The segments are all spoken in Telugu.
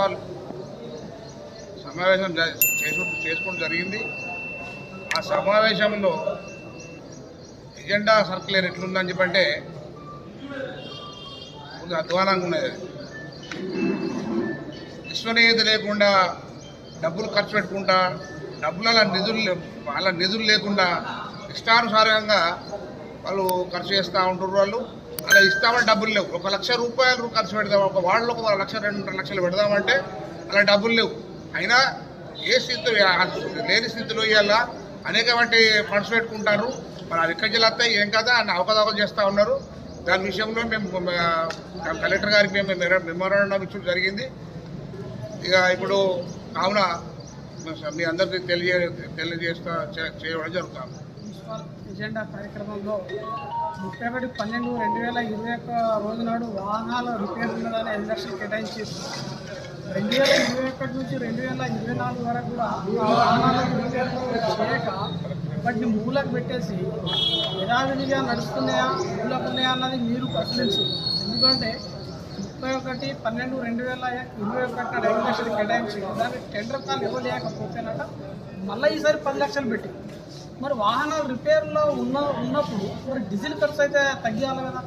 వాళ్ళు సమావేశం చేసు చేసుకోవడం జరిగింది. ఆ సమావేశంలో ఎజెండా సర్క్యులర్ ఎట్లుందని చెప్పంటే కొంచెం అధ్వానంగా ఉన్నది. విశ్వనీయత లేకుండా డబ్బులు ఖర్చు పెట్టుకుంటా డబ్బుల నిధులు వాళ్ళ నిధులు లేకుండా ఇష్టానుసారంగా వాళ్ళు ఖర్చు చేస్తూ ఉంటారు వాళ్ళు. అలా ఇస్తామని డబ్బులు లేవు. ఒక లక్ష రూపాయలు ఖర్చు పెడదాం. ఒక వాళ్ళు ఒక లక్ష రెండు లక్షలు పెడదామంటే అలా డబ్బులు లేవు. అయినా ఏ స్థితిలో లేని స్థితిలో ఇవాళ అనేకమంది ఫండ్స్ పెట్టుకుంటారు. మరి అవి ఎక్కడి చేస్తాయి వస్తాయి? ఏం కదా అని అవకతవకలు చేస్తూ ఉన్నారు. దాని విషయంలో మేము కలెక్టర్ గారికి మేము మెమోరాండం ఇచ్చడం జరిగింది. ఇక ఇప్పుడు కావున మీ అందరికీ తెలియ తెలియజేస్తా చేయడం జరుగుతాము మున్సిపల్ ఎజెండా కార్యక్రమంలో ముప్పై ఒకటి పన్నెండు రెండు వేల ఇరవై ఒక్క రోజు నాడు వాహనాల రిపేర్ ఉన్నదని ఐదు లక్షలు కేటాయించి రెండు వేల ఇరవై ఒకటి నుంచి రెండు వేల ఇరవై నాలుగు వరకు కూడా వాహనాలకు రిపేర్ చేయక వాటిని మూలకు పెట్టేసి యథావిధిగా నడుస్తున్నాయా మూలకు ఉన్నాయా అన్నది మీరు పరిశీలించు ఎందుకంటే ముప్పై ఒకటి పన్నెండు రెండు వేల ఇరవై ఒకటి నాడు ఐదు లక్షలు కేటాయించి దానికి టెండర్ కాల్ ఇవ్వలేకపోతేనట మళ్ళీ ఈసారి పది లక్షలు పెట్టి మరి వాహనాలు రిపేర్లో ఉన్న ఉన్నప్పుడు మరి డీజిల్ ఖర్చు అయితే తగ్గియాలి కదా?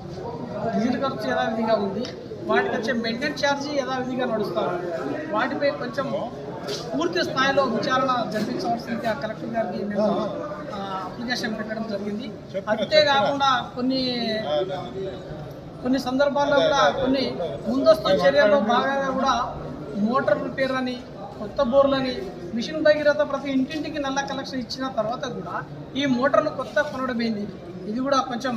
డీజిల్ ఖర్చు యథావిధిగా ఉంది. వాటికి వచ్చే మెయింటెనెన్స్ ఛార్జీ యథావిధిగా నడుస్తారు వాటిపై కొంచెం పూర్తి స్థాయిలో విచారణ జరిపించవలసిందిగా కలెక్టర్ గారికి మేము ఆ, అప్లికేషన్ పెట్టడం జరిగింది. అంతేకాకుండా కొన్ని కొన్ని సందర్భాల్లో కూడా కొన్ని ముందస్తు చర్యల్లో భాగంగా కూడా మోటార్ రిపేర్ అని కొత్త బోర్లని మిషన్ భగీరథ ప్రతి ఇంటింటికి నల్ల కలెక్షన్ ఇచ్చిన తర్వాత కూడా ఈ మోటార్లు కొత్త కొనడమైంది. ఇది కూడా కొంచెం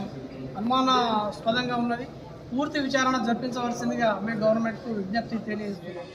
అనుమానాస్పదంగా ఉన్నది. పూర్తి విచారణ జరిపించవలసిందిగా మేము గవర్నమెంట్కు విజ్ఞప్తి తెలియజేస్తున్నాం.